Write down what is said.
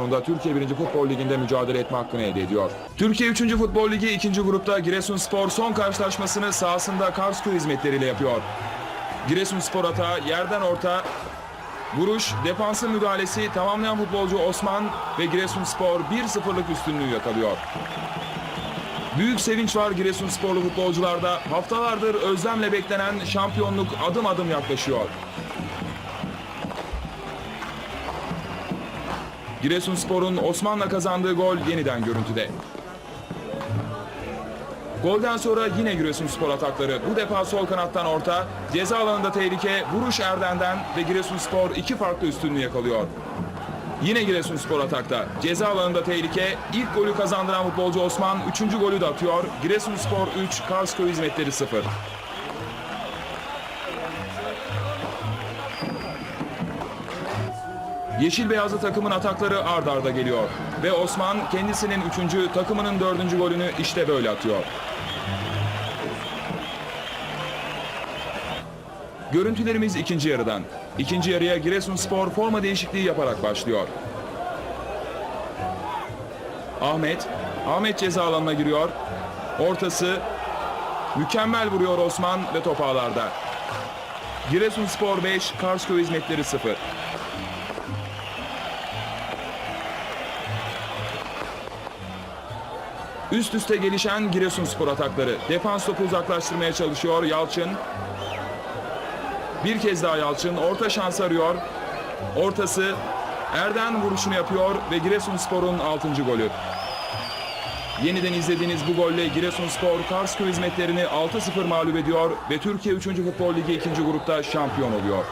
sonunda Türkiye 1. Futbol Ligi'nde mücadele etme hakkını elde ediyor. Türkiye 3. Futbol Ligi 2. grupta Giresunspor son karşılaşmasını sahasında Karsköy hizmetleriyle yapıyor. Giresunspor atağı yerden orta vuruş, defansın müdahalesi tamamlayan futbolcu Osman ve Giresunspor 1-0'lık üstünlüğü yakalıyor. Büyük sevinç var Giresunsporlu futbolcularda. Haftalardır özlemle beklenen şampiyonluk adım adım yaklaşıyor. Giresunspor'un Osman'la kazandığı gol yeniden görüntüde. Golden sonra yine Giresunspor atakları. Bu defa sol kanattan orta, ceza alanında tehlike, vuruş Erden'den ve Giresunspor iki farklı üstünlüğü yakalıyor. Yine Giresunspor atakta. Ceza alanında tehlike. İlk golü kazandıran futbolcu Osman 3. golü de atıyor. Giresunspor 3, Karsköy Hizmetleri 0. Yeşil beyazlı takımın atakları ard arda geliyor. Ve Osman kendisinin 3. takımının 4. golünü işte böyle atıyor. Görüntülerimiz ikinci yarıdan. İkinci yarıya Giresunspor forma değişikliği yaparak başlıyor. Ahmet, Ahmet ceza alanına giriyor. Ortası mükemmel vuruyor Osman ve top ağlarda. Giresunspor 5, Karsköy Hizmetleri 0. Üst üste gelişen Giresunspor atakları. Defans topu uzaklaştırmaya çalışıyor Yalçın. Bir kez daha Yalçın orta şans arıyor. Ortası Erden vuruşunu yapıyor ve Giresunspor'un 6. golü. Yeniden izlediğiniz bu golle Giresunspor Karsköy hizmetlerini 6-0 mağlup ediyor ve Türkiye 3. Futbol Ligi 2. grupta şampiyon oluyor.